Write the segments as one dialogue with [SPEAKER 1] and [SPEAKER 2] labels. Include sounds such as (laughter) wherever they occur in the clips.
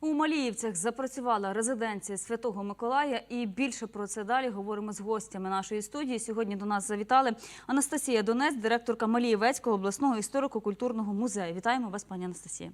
[SPEAKER 1] У Маліївцях запрацювала резиденція Святого Миколая, і більше про це далі говоримо з гостями нашої студії. Сьогодні до нас завітали Анастасія Донець, директорка Малієвецького обласного історико-культурного музею. Вітаємо вас, пані Анастасія.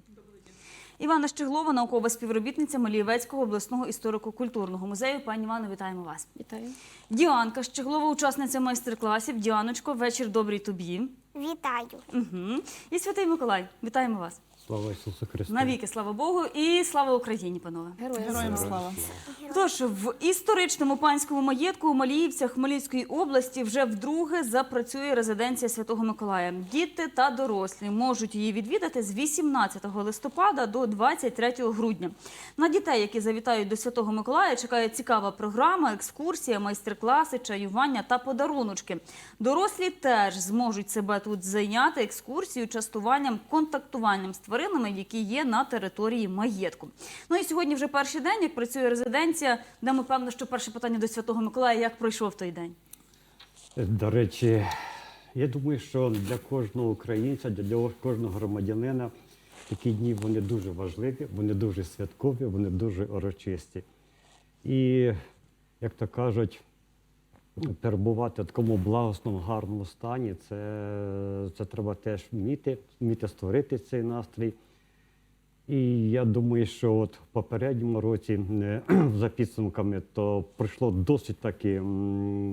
[SPEAKER 1] Івана Щеглова, наукова співробітниця Малієвецького обласного історико-культурного музею. Пані Івано, вітаємо вас.
[SPEAKER 2] Вітаю.
[SPEAKER 1] Діанка Щеглова, учасниця майстер-класів. Діаночко, вечір добрий тобі.
[SPEAKER 3] Вітаю.
[SPEAKER 1] Угу. І Святий Миколай, вітаємо вас.
[SPEAKER 4] Слава Ісусу Христу!
[SPEAKER 1] Навіки, слава Богу, і слава Україні, панове.
[SPEAKER 2] Героям,
[SPEAKER 5] Героям
[SPEAKER 2] слава.
[SPEAKER 5] слава.
[SPEAKER 1] Тож в історичному панському маєтку у Маліївцях Хмельницької області вже вдруге запрацює резиденція Святого Миколая. Діти та дорослі можуть її відвідати з 18 листопада до 23 грудня. На дітей, які завітають до Святого Миколая, чекає цікава програма, екскурсія, майстер-класи, чаювання та подаруночки. Дорослі теж зможуть себе тут зайняти екскурсією, частуванням, контактуванням з тваринами, які є на території маєтку. Ну і сьогодні вже перший день, як працює резиденція, де ми певно, що перше питання до Святого Миколая, як пройшов той день.
[SPEAKER 4] До речі, я думаю, що для кожного українця, для кожного громадянина такі дні вони дуже важливі, вони дуже святкові, вони дуже урочисті. І, як то кажуть, перебувати в такому благосному, гарному стані, це, це треба теж вміти, вміти створити цей настрій. І я думаю, що от в попередньому році, е, (clears throat) за підсумками, то пройшло досить таки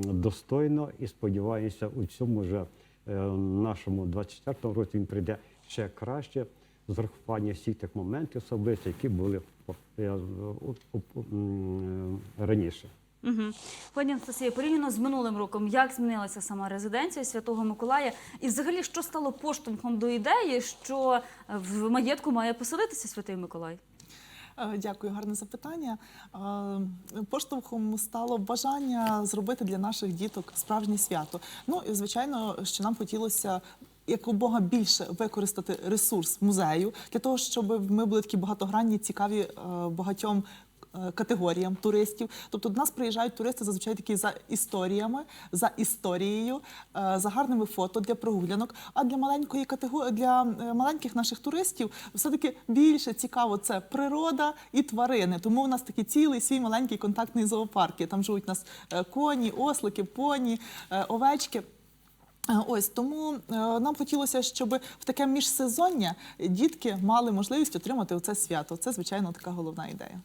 [SPEAKER 4] достойно і сподіваюся, у цьому же е, нашому 24-му році він прийде ще краще з врахуванням всіх тих моментів особисто, які були е, раніше.
[SPEAKER 1] Угу. Пані Анастасія, порівняно з минулим роком, як змінилася сама резиденція Святого Миколая? І взагалі, що стало поштовхом до ідеї, що в маєтку має поселитися Святий Миколай?
[SPEAKER 5] Е, Дякую, гарне запитання. Е, Поштовхом стало бажання зробити для наших діток справжнє свято. Ну і звичайно, що нам хотілося. Якомога більше використати ресурс музею для того, щоб ми були такі багатогранні, цікаві е, багатьом е, категоріям туристів. Тобто до нас приїжджають туристи зазвичай такі за історіями, за історією, е, за гарними фото для прогулянок. А для маленької категорії для е, маленьких наших туристів все-таки більше цікаво це природа і тварини. Тому у нас такий цілий свій маленький контактний зоопарк. Там живуть у нас е, коні, ослики, поні, е, овечки. Е, Ось тому е, нам хотілося, щоб в таке міжсезоння дітки мали можливість отримати оце свято. Це звичайно така головна ідея.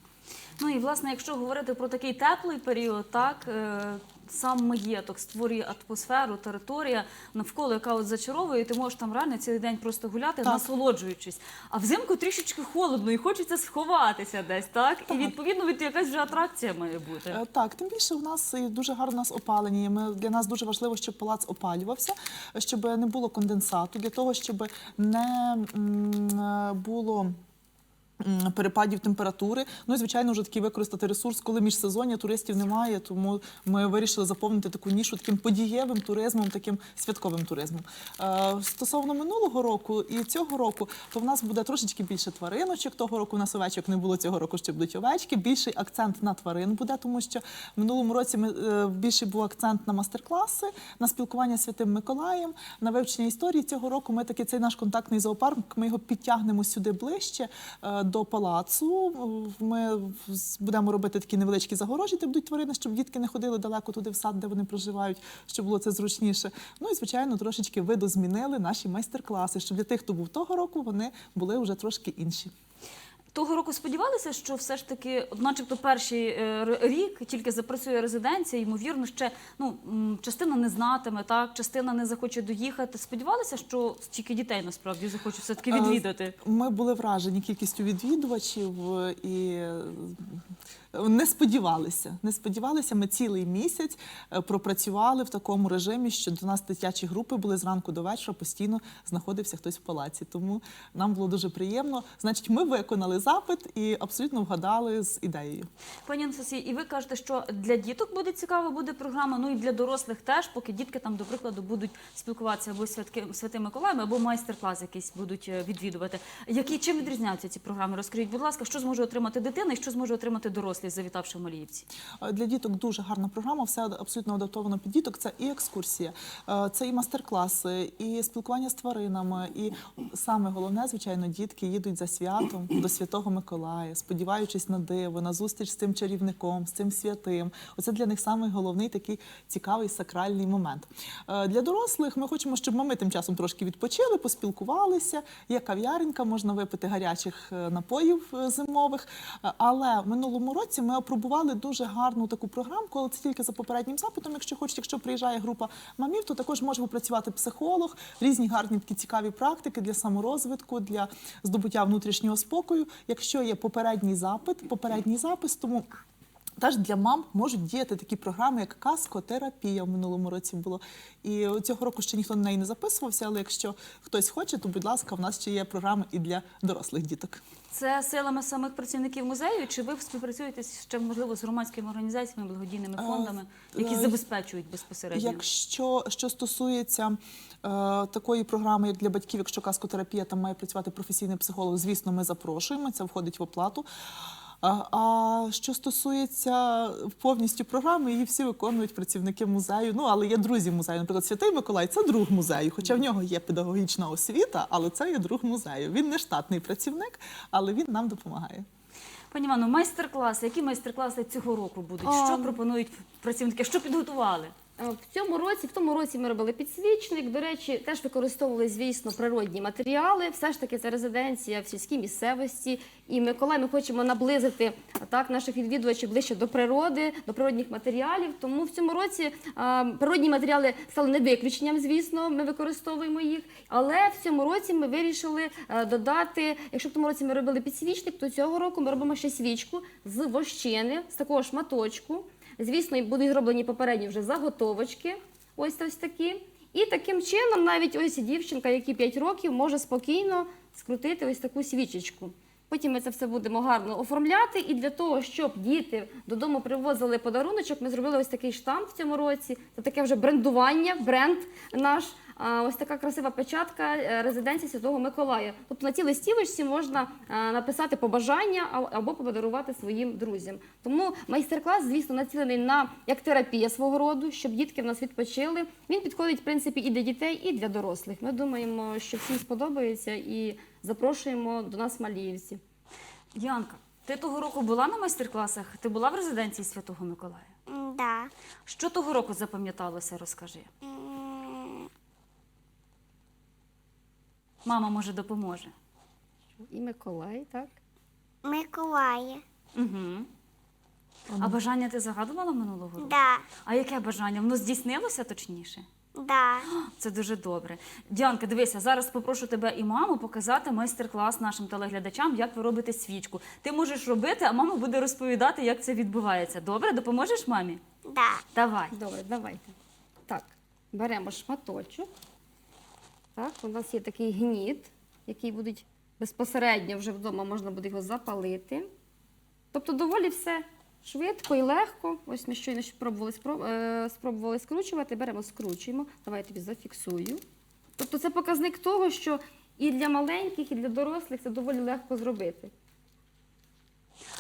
[SPEAKER 1] Ну і власне, якщо говорити про такий теплий період, так е, сам маєток створює атмосферу, територія навколо, яка от зачаровує, і ти можеш там реально цілий день просто гуляти,
[SPEAKER 5] Так.
[SPEAKER 1] насолоджуючись. А взимку трішечки холодно і хочеться сховатися десь, так? І відповідно від якась вже атракція має бути.
[SPEAKER 5] Е, Так, тим більше у нас дуже гарно у нас опалення. Ми для нас дуже важливо, щоб палац опалювався, щоб не було конденсату, для того, щоб не е, було. Перепадів температури. Ну і звичайно, вже такий використати ресурс, коли міжсезоння туристів немає. Тому ми вирішили заповнити таку нішу таким подієвим туризмом, таким святковим туризмом. Е, стосовно минулого року і цього року, то в нас буде трошечки більше твариночок. Того року у нас овечок не було цього року, ще будуть овечки. Більший акцент на тварин буде, тому що в минулому році ми е, більший був акцент на мастер-класи, на спілкування з Святим Миколаєм, на вивчення історії. Цього року ми таки цей наш контактний зоопарк. Ми його підтягнемо сюди ближче е, до палацу. Ми будемо робити такі невеличкі загорожі, де будуть тварини, щоб дітки не ходили далеко туди в сад, де вони проживають, щоб було це зручніше. Ну і звичайно, трошечки видозмінили наші майстер-класи, щоб для тих, хто був того року, вони були вже трошки інші.
[SPEAKER 1] Того року сподівалися, що все ж таки, начебто, перший е, рік тільки запрацює резиденція, ймовірно, ще ну частина не знатиме, так частина не захоче доїхати. Сподівалися, що стільки дітей насправді захочуть все таки
[SPEAKER 5] Е,
[SPEAKER 1] відвідати.
[SPEAKER 5] Ми були вражені кількістю відвідувачів е, і не сподівалися. Не сподівалися. Ми цілий місяць е, пропрацювали в такому режимі, що до нас дитячі групи були зранку до вечора, постійно знаходився хтось в палаці. Тому нам було дуже приємно. Значить, ми виконали запит і абсолютно вгадали з ідеєю.
[SPEAKER 1] Пані Анастасії, і ви кажете, що для діток буде цікава буде програма, ну і для дорослих теж, поки дітки там, до прикладу, будуть спілкуватися або святки, святим Миколаєм, або майстер-клас якийсь будуть е, відвідувати. Які чим відрізняються ці програми? Розкажіть, будь ласка, що зможе отримати дитина і що зможе отримати дорослий, завітавши в Маліївці?
[SPEAKER 5] Е, Для діток дуже гарна програма, все абсолютно адаптовано під діток. Це і екскурсія, е, це і і спілкування з тваринами. І саме головне, звичайно, дітки їдуть за святом до святого. Миколая, сподіваючись на диво, на зустріч з цим чарівником, з цим святим. Оце для них самий головний такий цікавий сакральний момент. Е, Для дорослих ми хочемо, щоб мами тим часом трошки відпочили, поспілкувалися. Є кав'яренька, можна випити гарячих напоїв зимових. Але в минулому році ми опробували дуже гарну таку програмку, але це тільки за попереднім запитом. Якщо хочете, якщо приїжджає група мамів, то також може попрацювати психолог, різні гарні такі цікаві практики для саморозвитку, для здобуття внутрішнього спокою. Якщо є попередній запит, попередній запис, тому. Теж для мам можуть діяти такі програми, як каскотерапія в минулому році було. І цього року ще ніхто на неї не записувався, але якщо хтось хоче, то будь ласка, в нас ще є програми і для дорослих діток.
[SPEAKER 1] Це силами самих працівників музею, чи ви співпрацюєте ще можливо з громадськими організаціями, благодійними фондами, які
[SPEAKER 5] е,
[SPEAKER 1] забезпечують безпосередньо?
[SPEAKER 5] Якщо що стосується е, такої програми, як для батьків, якщо каскотерапія, там має працювати професійний психолог, звісно, ми запрошуємо, це входить в оплату. А, а що стосується повністю програми, її всі виконують працівники музею. Ну але є друзі музею. Наприклад, Святий Миколай це друг музею, хоча в нього є педагогічна освіта, але це є друг музею. Він не штатний працівник, але він нам допомагає.
[SPEAKER 1] Пані Івано, майстер-класи. Які майстер-класи цього року будуть? Що пропонують працівники? Що підготували?
[SPEAKER 2] Е, В цьому році, в тому році ми робили підсвічник. До речі, теж використовували, звісно, природні матеріали. Все ж таки, це резиденція в сільській місцевості. І Миколай, ми хочемо наблизити так наших відвідувачів ближче до природи, до природних матеріалів. Тому в цьому році е, природні матеріали стали не виключенням, звісно, ми використовуємо їх. Але в цьому році ми вирішили е, додати, якщо в тому році ми робили підсвічник, то цього року ми робимо ще свічку з вощини, з такого шматочку. Звісно, будуть зроблені попередні вже заготовочки. Ось ось такі. І таким чином навіть ось дівчинка, якій 5 років, може спокійно скрутити ось таку свічечку. Потім ми це все будемо гарно оформляти. І для того, щоб діти додому привозили подаруночок, ми зробили ось такий штамп в цьому році. Це таке вже брендування, бренд наш. Ось така красива печатка е, резиденції Святого Миколая. Тобто на цій листівочці можна е, написати побажання а- або подарувати своїм друзям. Тому майстер-клас, звісно, націлений на як терапія свого роду, щоб дітки в нас відпочили. Він підходить в принципі і для дітей, і для дорослих. Ми думаємо, що всім сподобається і запрошуємо до нас маліївці.
[SPEAKER 1] Янка, ти того року була на майстер-класах? Ти була в резиденції Святого Миколая?
[SPEAKER 3] Да.
[SPEAKER 1] Що того року запам'яталося? Розкажи. Мама може допоможе.
[SPEAKER 2] І Миколай, так?
[SPEAKER 3] Миколая.
[SPEAKER 1] Угу. А бажання ти загадувала минулого року?
[SPEAKER 3] Да.
[SPEAKER 1] А яке бажання? Воно здійснилося точніше?
[SPEAKER 3] Да.
[SPEAKER 1] Це дуже добре. Діанка, дивися, зараз попрошу тебе і маму показати майстер-клас нашим телеглядачам, як ви робите свічку. Ти можеш робити, а мама буде розповідати, як це відбувається. Добре, допоможеш мамі?
[SPEAKER 3] Да.
[SPEAKER 1] Давай.
[SPEAKER 2] Добре, давайте. Так, беремо шматочок. Так, у нас є такий гніт, який буде безпосередньо вже вдома можна буде його запалити. Тобто доволі все швидко і легко. Ось ми щойно спробували, е, спробували скручувати, беремо, скручуємо. Давай я тобі зафіксую. Тобто це показник того, що і для маленьких, і для дорослих це доволі легко зробити.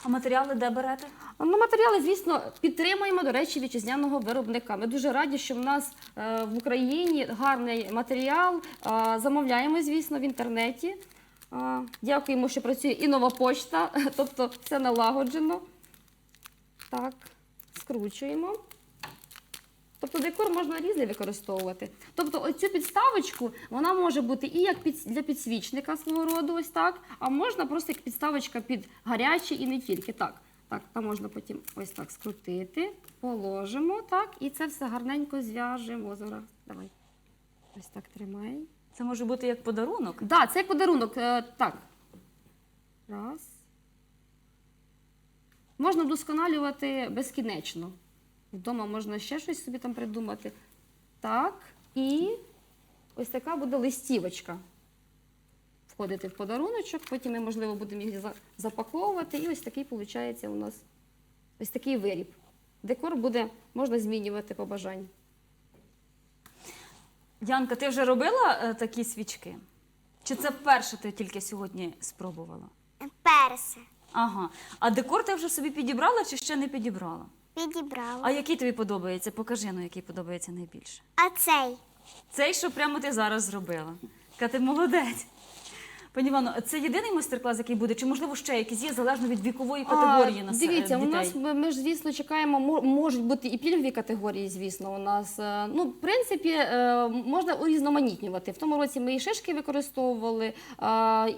[SPEAKER 1] А матеріали де берете?
[SPEAKER 2] Ну, матеріали, звісно, підтримуємо, до речі, вітчизняного виробника. Ми дуже раді, що в нас е, в Україні гарний матеріал. Е, замовляємо, звісно, в інтернеті. Е, дякуємо, що працює і нова почта, (laughs) тобто все налагоджено. Так, скручуємо. Тобто декор можна різний використовувати. Тобто оцю підставочку вона може бути і як під, для підсвічника свого роду, ось так, а можна просто як підставочка під гарячі і не тільки. Так, так, там можна потім ось так скрутити, положимо, так, і це все гарненько зв'яжемо. Зараз, давай. Ось так тримай.
[SPEAKER 1] Це може бути як подарунок.
[SPEAKER 2] Так, да, це як подарунок. Е, так. Раз. Можна вдосконалювати безкінечно. Вдома можна ще щось собі там придумати. Так. І ось така буде листівочка. Входити в подаруночок, потім ми, можливо, будемо їх запаковувати. І ось такий виходить у нас ось такий виріб. Декор буде, можна змінювати по бажанню.
[SPEAKER 1] Янка, ти вже робила е, такі свічки? Чи це вперше ти тільки сьогодні спробувала?
[SPEAKER 3] Персе.
[SPEAKER 1] Ага. А декор ти вже собі підібрала чи ще не підібрала?
[SPEAKER 3] Підібрала.
[SPEAKER 1] А який тобі подобається? Покажи, ну який подобається найбільше.
[SPEAKER 3] А цей.
[SPEAKER 1] Цей, що прямо ти зараз зробила. Яка ти молодець. Пані Івано, це єдиний майстер-клас, який буде, чи можливо ще якісь є залежно від вікової категорії
[SPEAKER 2] А,
[SPEAKER 1] нас
[SPEAKER 2] Дивіться,
[SPEAKER 1] е,
[SPEAKER 2] у
[SPEAKER 1] дітей?
[SPEAKER 2] нас ми, ми ж звісно чекаємо, мо- можуть бути і пільгові категорії, звісно. У нас е, ну, в принципі, е, можна урізноманітнювати. В тому році ми і шишки використовували,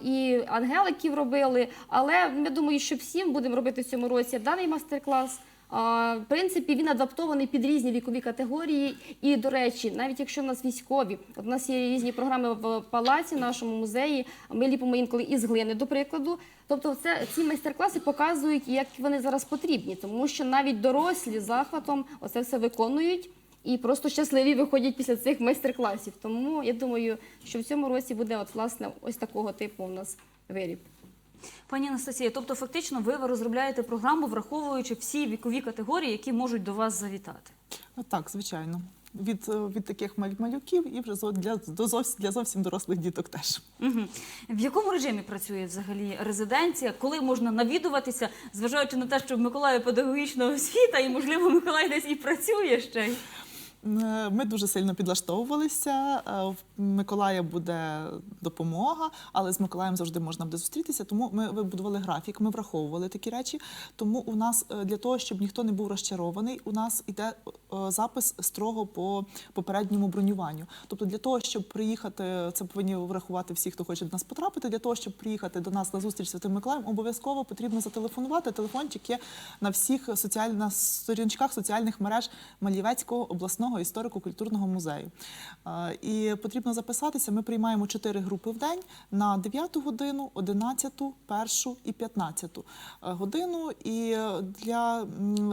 [SPEAKER 2] і ангеликів робили. Але я думаю, що всім будемо робити в цьому році даний майстер-клас. В принципі, він адаптований під різні вікові категорії. І, до речі, навіть якщо в нас військові, от у нас є різні програми в палаці, нашому музеї. Ми ліпимо інколи із глини, до прикладу. Тобто, це ці майстер-класи показують, як вони зараз потрібні, тому що навіть дорослі захватом оце все виконують. І просто щасливі виходять після цих майстер-класів. Тому я думаю, що в цьому році буде от власне ось такого типу у нас виріб.
[SPEAKER 1] Пані Анастасія, тобто фактично ви розробляєте програму, враховуючи всі вікові категорії, які можуть до вас завітати.
[SPEAKER 5] Ну, Так, звичайно. Від, е, від таких малюків і вже для, до зовсім, для зовсім дорослих діток теж.
[SPEAKER 1] Угу. В якому режимі працює взагалі резиденція? Коли можна навідуватися, зважаючи на те, що в Миколаєві педагогічна освіта, і можливо Миколай десь і працює ще.
[SPEAKER 5] Е, Ми дуже сильно підлаштовувалися. Миколая буде допомога, але з Миколаєм завжди можна буде зустрітися. Тому ми вибудували графік, ми враховували такі речі. Тому у нас е, для того, щоб ніхто не був розчарований, у нас іде е, запис строго по попередньому бронюванню. Тобто, для того, щоб приїхати, це повинні врахувати всі, хто хоче до нас потрапити. Для того, щоб приїхати до нас на зустріч з Святим Миколаєм, обов'язково потрібно зателефонувати. Телефончик є на всіх соціаль... на сторінках соціальних мереж Малівецького обласного історико-культурного музею. Е, І потрібно записатися. Ми приймаємо чотири групи в день на 9 годину, 11, 1 і 15 годину. І е, для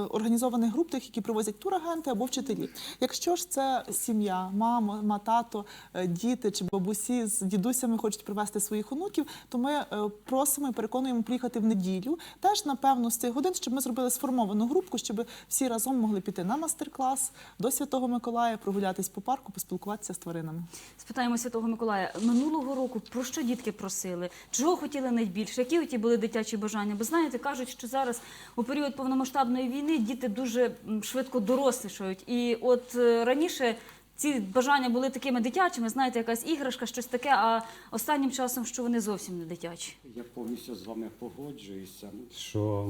[SPEAKER 5] організованих груп, тих, які привозять турагенти або вчителі. Якщо ж це сім'я, мама, ма, тато, е, діти чи бабусі з дідусями хочуть привезти своїх онуків, то ми е, просимо і переконуємо приїхати в неділю, теж напевно з цих годин, щоб ми зробили сформовану групку, щоб всі разом могли піти на мастер-клас до Святого Миколая, прогулятись по парку, поспілкуватися з тваринами.
[SPEAKER 1] Спитаємо Святого Миколая. Минулого року про що дітки просили? Чого хотіли найбільше? Які оті були дитячі бажання? Бо знаєте, кажуть, що зараз у період повномасштабної війни діти дуже швидко дорослішають. І от е, раніше ці бажання були такими дитячими, знаєте, якась іграшка, щось таке. А останнім часом, що вони зовсім не дитячі.
[SPEAKER 4] Я повністю з вами погоджуюся, що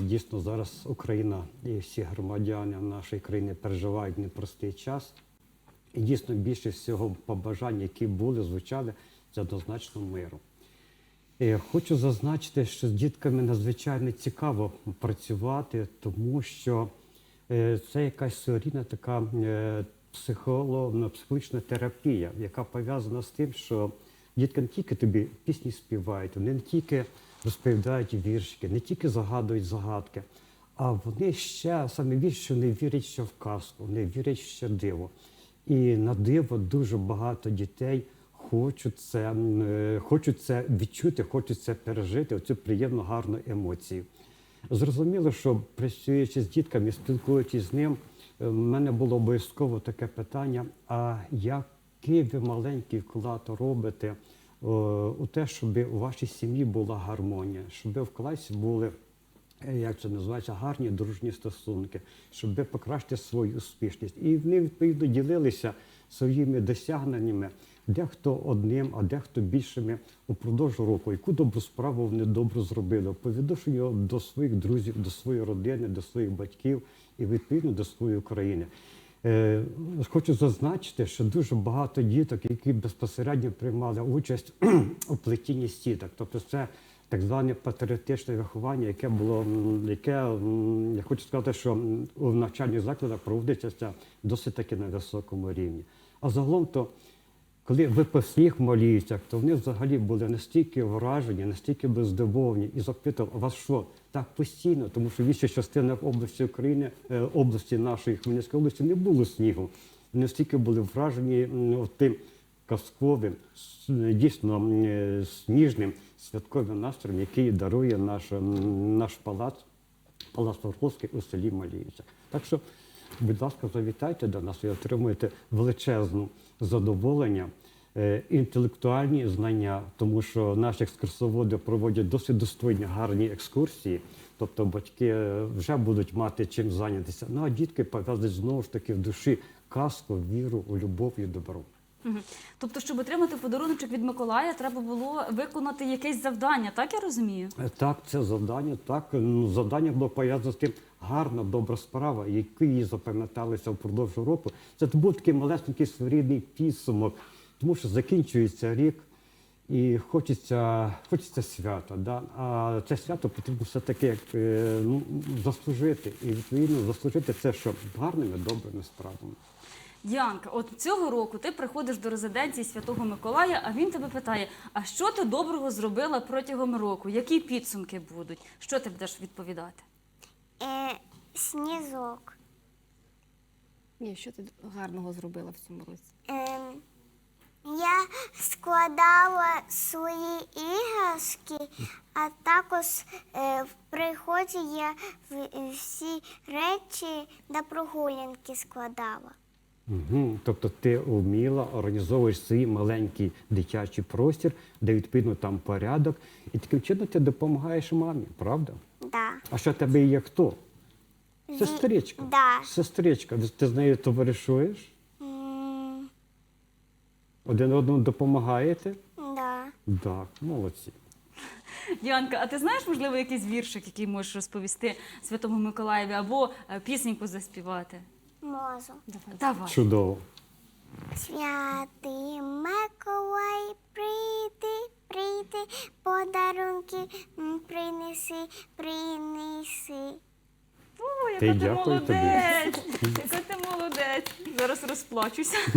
[SPEAKER 4] дійсно зараз Україна і всі громадяни нашої країни переживають непростий час. І дійсно більше всього побажань, які були, звучали, це однозначно миру. Е, Хочу зазначити, що з дітками надзвичайно цікаво працювати, тому що е, це якась своєрідна така е, психоло- психологічна терапія, яка пов'язана з тим, що дітки не тільки тобі пісні співають, вони не тільки розповідають віршики, не тільки загадують загадки, а вони ще саме більше що вони вірять ще в казку, вони вірять ще диво. І на диво дуже багато дітей хочуть це, е, хочуть це відчути, хочуть це пережити, оцю приємну гарну емоцію. Зрозуміло, що працюючи з дітками, спілкуючись з ним, е, в мене було обов'язково таке питання: а який ви маленький вклад робите е, у те, щоб у вашій сім'ї була гармонія, щоб в класі були як це називається, гарні дружні стосунки, щоб покращити свою успішність. І вони відповідно ділилися своїми досягненнями, дехто одним, а дехто більшими упродовж року, яку добру справу вони добре зробили по відношенню до своїх друзів, до своєї родини, до своїх батьків і відповідно до своєї країни. Е, Хочу зазначити, що дуже багато діток, які безпосередньо приймали участь (clears throat) у плетінні сіток, тобто це так зване патріотичне виховання, яке було, яке я хочу сказати, що у навчальних закладах проводиться досить таки на високому рівні. А загалом то коли ви по всіх то вони взагалі були настільки вражені, настільки були і запитували, а вас що так постійно? Тому що більша частина області України, е, області нашої Хмельницької області не було снігу. Настільки були вражені тим казковим, дійсно е, сніжним святковим настроєм, який дарує наш, наш палац, палац Воровський у селі Маліївця. Так що, будь ласка, завітайте до нас і отримуєте величезну задоволення, е, інтелектуальні знання, тому що наші екскурсоводи проводять досить достойні гарні екскурсії. Тобто батьки е, вже будуть мати чим зайнятися. Ну а дітки пов'язують знову ж таки в душі казку, віру, любов і добро.
[SPEAKER 1] Тобто, щоб отримати подаруночок від Миколая, треба було виконати якесь завдання, так я розумію?
[SPEAKER 4] Е, Так, це завдання. Так, ну, завдання було пов'язано з тим, гарна, добра справа, які їй запам'яталися впродовж року. Це був такий малесенький своєрідний підсумок, тому що закінчується рік. І хочеться, хочеться свята, да? а це свято потрібно все-таки е, ну, заслужити. І відповідно заслужити це що гарними, добрими справами.
[SPEAKER 1] Діанка, от цього року ти приходиш до резиденції Святого Миколая, а він тебе питає: а що ти доброго зробила протягом року? Які підсумки будуть? Що ти будеш відповідати?
[SPEAKER 3] Е, сніжок.
[SPEAKER 2] Ні, що ти гарного зробила в цьому році?
[SPEAKER 3] Ем, я складала свої іграшки, а також е, в приході я всі речі на прогулянки складала.
[SPEAKER 4] Угу. Тобто ти вміла, організовуєш свій маленький дитячий простір, де відповідно там порядок, і таким чином ти допомагаєш мамі, правда?
[SPEAKER 3] Да.
[SPEAKER 4] А що тебе є хто? Сестричка.
[SPEAKER 3] Да.
[SPEAKER 4] Сестричка. Ти з нею товаришуєш?
[SPEAKER 3] М,
[SPEAKER 4] Один одному допомагаєте?
[SPEAKER 3] да.
[SPEAKER 4] Так, молодці.
[SPEAKER 1] Діанка, а ти знаєш, можливо, якийсь віршик, який можеш розповісти Святому Миколаєві, або е, пісеньку заспівати?
[SPEAKER 3] Можу.
[SPEAKER 1] Давай.
[SPEAKER 4] Чудово.
[SPEAKER 3] Святий Миколай, прийди, прийди, подарунки принеси, принеси.
[SPEAKER 1] О, яка
[SPEAKER 4] Ти
[SPEAKER 1] ти
[SPEAKER 4] дякую тобі.
[SPEAKER 1] молодець! Яка ти молодець! Зараз розплачуся. (laughs)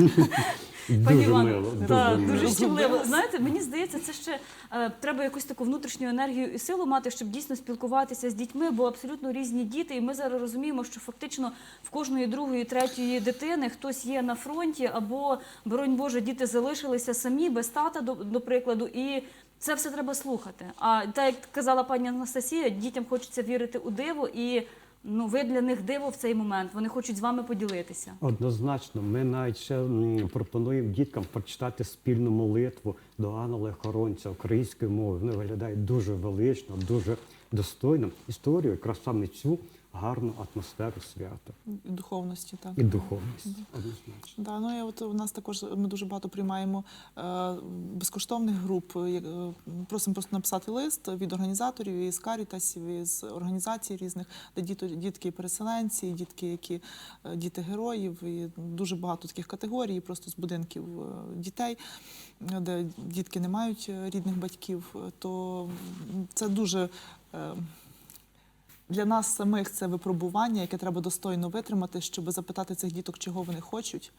[SPEAKER 4] Дуже
[SPEAKER 1] Івано,
[SPEAKER 4] мило. Дуже мило.
[SPEAKER 1] дуже щемливо. Знаєте, мені здається, це ще е, треба якусь таку внутрішню енергію і силу мати, щоб дійсно спілкуватися з дітьми, бо абсолютно різні діти. І ми зараз розуміємо, що фактично в кожної другої, третьої дитини хтось є на фронті, або, боронь Боже, діти залишилися самі без тата, до, до прикладу. І це все треба слухати. А так як казала пані Анастасія, дітям хочеться вірити у диво, і ну ви для них диво в цей момент. Вони хочуть з вами поділитися.
[SPEAKER 4] Однозначно, ми навіть ще пропонуємо діткам прочитати спільну молитву до Ангела Хоронця українською мовою. Вони виглядають дуже велично, дуже достойно. Історію якраз саме цю гарну атмосферу свята
[SPEAKER 5] І духовності, так.
[SPEAKER 4] і духовність. Однозначно.
[SPEAKER 5] Да, ну і от у нас також ми дуже багато приймаємо е, безкоштовних груп. Е, Просимо просто написати лист від організаторів із карітасів, із організацій різних, де діти, дітки переселенці, дітки, які е, діти героїв, і дуже багато таких категорій, просто з будинків е, дітей, де дітки не мають е, рідних батьків. То це дуже. е, для нас самих це випробування, яке треба достойно витримати, щоб запитати цих діток, чого вони хочуть.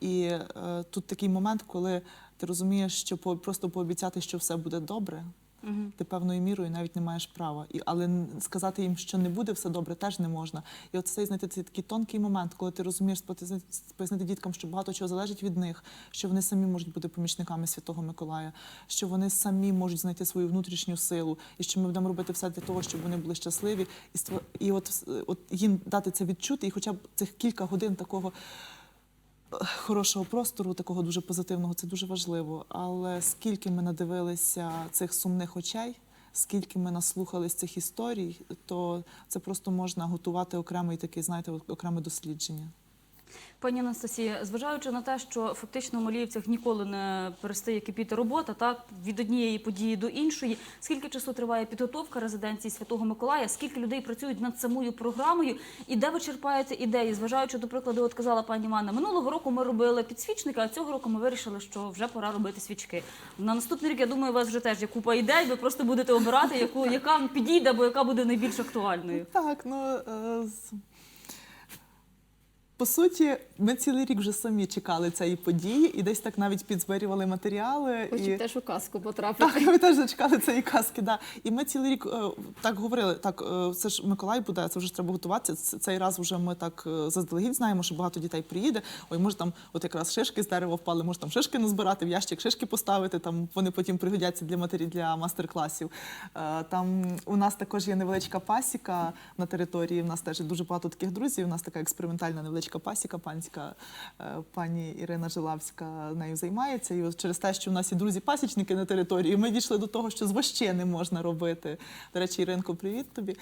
[SPEAKER 5] І е, тут такий момент, коли ти розумієш, що по, просто пообіцяти, що все буде добре,
[SPEAKER 1] Мгм.
[SPEAKER 5] ти певною мірою навіть не маєш права. І, але сказати їм, що не буде все добре, теж не можна. І от цей знайти цей такий тонкий момент, коли ти розумієш пояснити діткам, що багато чого залежить від них, що вони самі можуть бути помічниками Святого Миколая, що вони самі можуть знайти свою внутрішню силу, і що ми будемо робити все для того, щоб вони були щасливі, і ство- і от, от їм дати це відчути, і хоча б цих кілька годин такого хорошого простору, такого дуже позитивного, це дуже важливо. Але скільки ми надивилися цих сумних очей, скільки ми наслухались цих історій, то це просто можна готувати окремий такий, знаєте, окреме дослідження.
[SPEAKER 1] Пані Анастасія, зважаючи на те, що фактично в Маліївцях ніколи не перестає кипіти робота, так від однієї події до іншої. Скільки часу триває підготовка резиденції Святого Миколая? Скільки людей працюють над самою програмою? І де ви черпаєте ідеї? Зважаючи до прикладу, от казала пані Іванна, минулого року ми робили підсвічники, а цього року ми вирішили, що вже пора робити свічки. На наступний рік я думаю, у вас вже теж є купа ідей. Ви просто будете обирати, яку яка підійде, або яка буде найбільш актуальною.
[SPEAKER 5] Так, ну е, по суті, ми цілий рік вже самі чекали цієї події і десь так навіть підзбирювали матеріали.
[SPEAKER 2] Хочу
[SPEAKER 5] і...
[SPEAKER 2] теж у казку потрапити.
[SPEAKER 5] Так, ми теж зачекали цієї казки. Да. І ми цілий рік е, так говорили. Так, е, це ж Миколай буде, це вже треба готуватися. Цей раз вже ми так е, заздалегідь знаємо, що багато дітей приїде. Ой, може там, от якраз шишки з дерева впали, може там шишки назбирати, в ящик шишки поставити. Там вони потім пригодяться для матері для мастер-класів. Там у нас також є невеличка пасіка на території. У нас теж дуже багато таких друзів. У нас така експериментальна невеличка пасіка панська. Е, Пані Ірина Жилавська нею займається. І от через те, що в нас і друзі-пасічники на території, ми дійшли до того, що з вощини можна робити. До речі, Іринко, привіт тобі.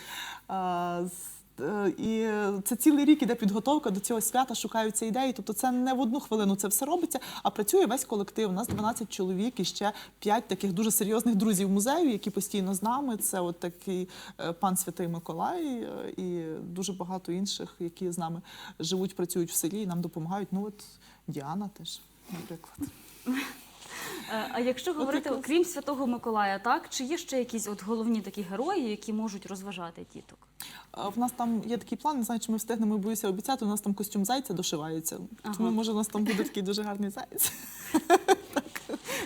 [SPEAKER 5] Е, і це цілий рік іде підготовка до цього свята, шукаються ідеї. Тобто це не в одну хвилину це все робиться, а працює весь колектив. У нас 12 чоловік і ще 5 таких дуже серйозних друзів музею, які постійно з нами. Це от такий е, пан Святий Миколай е, і дуже багато інших, які з нами живуть, працюють в селі і нам допомагають. Ну от Діана теж, наприклад.
[SPEAKER 1] Е, А якщо говорити,
[SPEAKER 5] окрім
[SPEAKER 1] крім Святого Миколая, так чи є ще якісь от головні такі герої, які можуть розважати діток?
[SPEAKER 5] В нас там є такий план, не знаю, чи ми встигнемо, боюся обіцяти. У нас там костюм зайця дошивається.
[SPEAKER 1] Ага.
[SPEAKER 5] Тому може у нас там буде такий дуже гарний заєць. (laughs)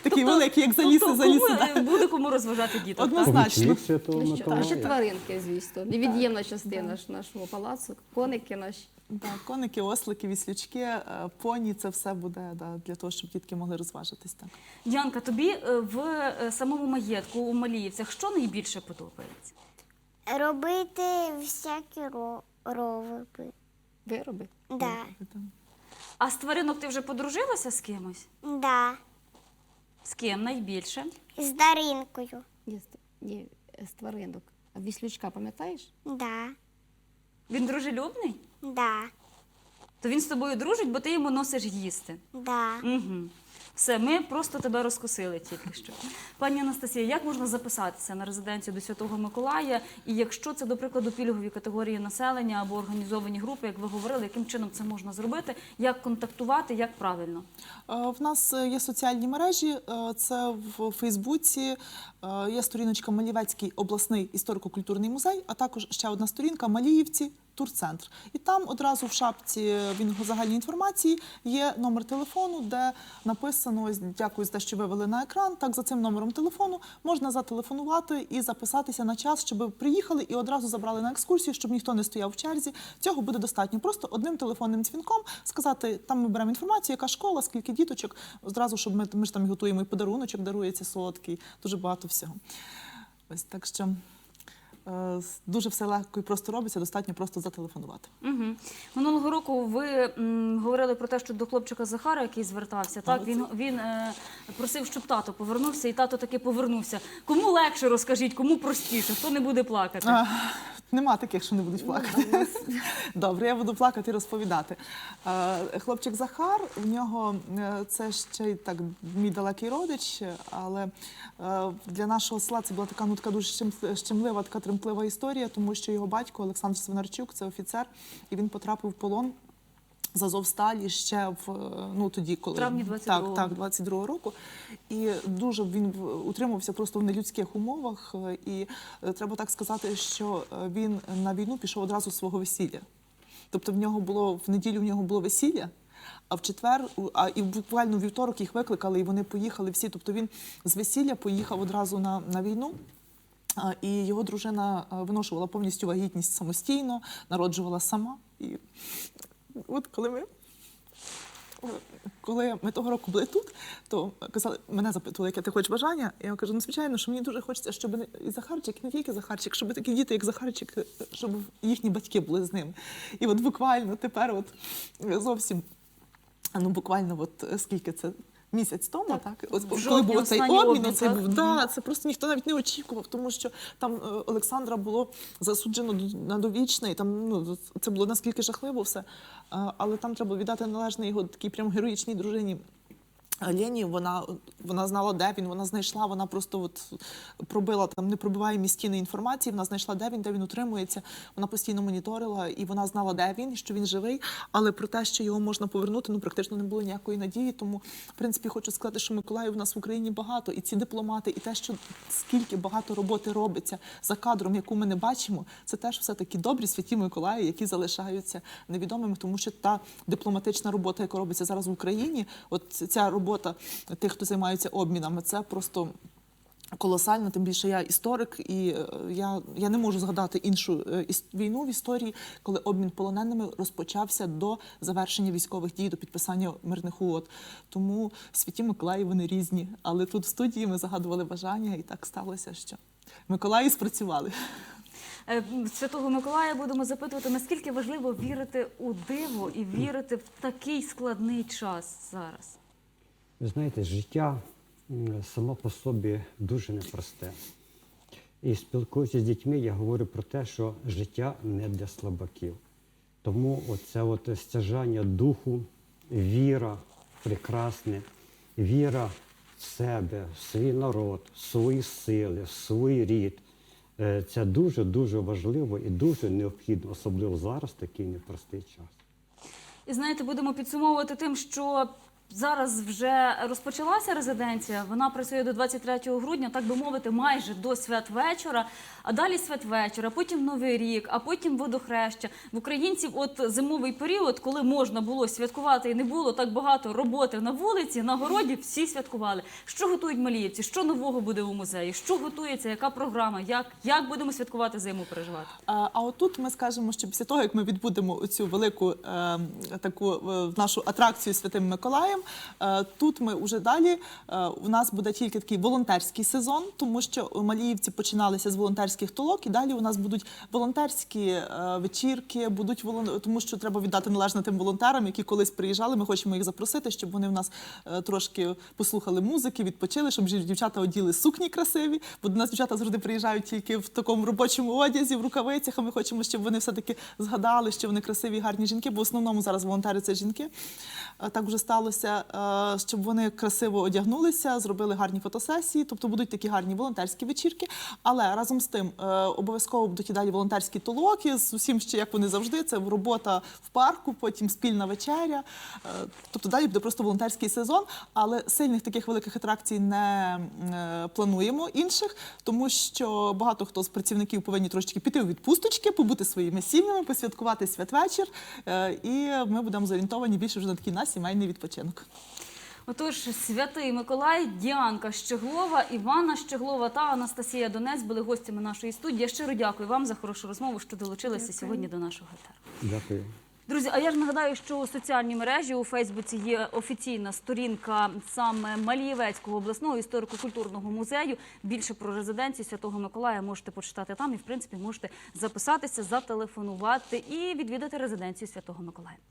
[SPEAKER 5] Такий великий, як заліси,
[SPEAKER 1] тобто,
[SPEAKER 5] заліси.
[SPEAKER 1] кому,
[SPEAKER 5] да.
[SPEAKER 1] буде кому розважати діток.
[SPEAKER 5] Однозначно.
[SPEAKER 2] Ну, що, а ще тваринки, звісно. Невід'ємна частина нашого палацу, коники наші.
[SPEAKER 5] Так, коники, ослики, віслючки, е, поні це все буде да, для того, щоб дітки могли розважитись. Так.
[SPEAKER 1] Діанка, тобі е, в е, самому маєтку у Маліївцях що найбільше подобається?
[SPEAKER 3] Робити всякі ро- ровиби.
[SPEAKER 2] Вироби.
[SPEAKER 3] Да.
[SPEAKER 1] А з тваринок ти вже подружилася з кимось?
[SPEAKER 3] Да.
[SPEAKER 1] З ким найбільше?
[SPEAKER 3] З Даринкою.
[SPEAKER 2] Ні, є е, з тваринок. А віслючка, пам'ятаєш?
[SPEAKER 3] Да.
[SPEAKER 1] Він дружелюбний?
[SPEAKER 3] Да.
[SPEAKER 1] То він з тобою дружить, бо ти йому носиш їсти.
[SPEAKER 3] Да.
[SPEAKER 1] Угу. Все, ми просто тебе розкусили тільки що. Пані Анастасія, як можна записатися на резиденцію до Святого Миколая? І якщо це, до прикладу, пільгові категорії населення або організовані групи, як ви говорили, яким чином це можна зробити? Як контактувати, як правильно?
[SPEAKER 5] Е, В нас е, є соціальні мережі, е, це в Фейсбуці, є сторіночка Малівецький обласний історико-культурний музей, а також ще одна сторінка Маліївці. Турцентр. І там одразу в шапці він загальної інформації є номер телефону, де написано дякую за те, що вивели на екран. Так за цим номером телефону можна зателефонувати і записатися на час, щоб приїхали і одразу забрали на екскурсію, щоб ніхто не стояв в черзі. Цього буде достатньо. Просто одним телефонним дзвінком сказати, там ми беремо інформацію, яка школа, скільки діточок. Одразу, щоб ми, ми ж там готуємо і подаруночок, дарується солодкий, дуже багато всього. Ось так що. е, Дуже все легко і просто робиться, достатньо просто зателефонувати.
[SPEAKER 1] Угу. Минулого року ви м, говорили про те, що до хлопчика Захара, який звертався, так
[SPEAKER 5] Але
[SPEAKER 1] він, він е, просив, щоб тато повернувся, і тато таки повернувся. Кому легше розкажіть, кому простіше, хто не буде плакати?
[SPEAKER 5] А, нема таких, що не будуть плакати. (laughs) Добре, я буду плакати і розповідати. Е, Хлопчик Захар, в нього е, це ще й так мій далекий родич, але е, для нашого села це була така ну, така дуже щемлива, така тремтлива історія, тому що його батько Олександр Свинарчук, це офіцер, і він потрапив в полон. З Азовсталі ще в е, ну тоді, коли
[SPEAKER 1] травні 22-го.
[SPEAKER 5] так, так, 22-го року. І дуже він утримувався просто в нелюдських умовах. І е, треба так сказати, що е, він на війну пішов одразу з свого весілля. Тобто в нього було в неділю в нього було весілля. А в четвер, а і буквально в вівторок їх викликали, і вони поїхали всі. Тобто він з весілля поїхав одразу на, на війну. І його дружина виношувала повністю вагітність самостійно, народжувала сама. І от коли ми коли ми того року були тут, то казали, мене запитували, яке ти хочеш бажання. Я кажу, ну звичайно, що мені дуже хочеться, щоб і Захарчик, і не тільки Захарчик, щоб такі діти, як Захарчик, щоб їхні батьки були з ним. І от буквально тепер, от зовсім, ну буквально, от скільки це. Місяць тому, так, От,
[SPEAKER 1] В
[SPEAKER 5] коли
[SPEAKER 1] жовтні
[SPEAKER 5] був цей обмін,
[SPEAKER 1] обмін,
[SPEAKER 5] оцей був, да, це просто ніхто навіть не очікував, тому що там е, Олександра було засуджено на довічне, і там ну це було наскільки жахливо все. Але там треба віддати належне його такій прям героїчній дружині. Лені, вона, вона знала, де він, вона знайшла, вона просто от пробила там непробиваємі стіни інформації, вона знайшла, де він, де він утримується. Вона постійно моніторила, і вона знала, де він, що він живий. Але про те, що його можна повернути, ну практично не було ніякої надії. Тому, в принципі, хочу сказати, що Миколаїв у нас в Україні багато, і ці дипломати, і те, що скільки багато роботи робиться за кадром, яку ми не бачимо, це теж все такі добрі святі Миколаї, які залишаються невідомими, тому що та дипломатична робота, яка робиться зараз в Україні, от ця робота тих, хто займається обмінами, це просто. Колосально, тим більше я історик, і е, я, я не можу згадати іншу е, війну в історії, коли обмін полоненими розпочався до завершення військових дій, до підписання мирних угод. Тому святі Миколаї вони різні. Але тут в студії ми загадували бажання, і так сталося, що Миколаї спрацювали.
[SPEAKER 1] Е, Святого Миколая будемо запитувати, наскільки важливо вірити у диво і вірити в такий складний час зараз.
[SPEAKER 4] Ви знаєте, життя само по собі дуже непросте. І спілкуючись з дітьми, я говорю про те, що життя не для слабаків. Тому от стяжання духу, віра прекрасне, віра в себе, в свій народ, в свої сили, в свій рід. Е, Це дуже-дуже важливо і дуже необхідно, особливо зараз такий непростий час.
[SPEAKER 1] І знаєте, будемо підсумовувати тим, що зараз вже розпочалася резиденція. Вона працює до 23 грудня, так би мовити, майже до святвечора. А далі святвечора, потім Новий рік, а потім водохреща. В українців, от зимовий період, коли можна було святкувати і не було так багато роботи на вулиці, на городі, всі святкували. Що готують маліївці? Що нового буде у музеї? Що готується? Яка програма? Як, як будемо святкувати зиму? Переживати?
[SPEAKER 5] А а отут ми скажемо, що після того, як ми відбудемо цю велику е, таку е, нашу атракцію Святим Миколаєм, е, тут ми вже далі е, у нас буде тільки такий волонтерський сезон, тому що Маліївці починалися з волонтерських толок, і далі у нас будуть волонтерські е, вечірки, будуть волон... тому що треба віддати належне тим волонтерам, які колись приїжджали. Ми хочемо їх запросити, щоб вони в нас трошки послухали музики, відпочили, щоб дівчата оділи сукні красиві. Бо до нас дівчата завжди приїжджають тільки в такому робочому одязі, в рукавицях. А ми хочемо, щоб вони все-таки згадали, що вони красиві, і гарні жінки. Бо в основному зараз волонтери це жінки. Так вже сталося, е, щоб вони красиво одягнулися, зробили гарні фотосесії. Тобто будуть такі гарні волонтерські вечірки. Але разом з тим е, обов'язково будуть і далі волонтерські толоки з усім, ще як вони завжди. Це робота в парку, потім спільна вечеря. Е, Тобто далі буде просто волонтерський сезон, але сильних таких великих атракцій не плануємо інших, тому що багато хто з працівників повинні трошечки піти у відпусточки, побути своїми сім'ями, посвяткувати святвечір. І ми будемо зорієнтовані більше вже на такий на сімейний відпочинок.
[SPEAKER 1] Отож, святий Миколай, Діанка Щеглова, Івана Щеглова та Анастасія Донець були гостями нашої студії. Я щиро дякую вам за хорошу розмову, що долучилися сьогодні до нашого етеру.
[SPEAKER 4] Дякую.
[SPEAKER 1] Друзі, а я ж нагадаю, що у соціальній мережі у Фейсбуці є офіційна сторінка саме Малієвецького обласного історико-культурного музею. Більше про резиденцію Святого Миколая можете почитати там і, в принципі, можете записатися, зателефонувати і відвідати резиденцію Святого Миколая.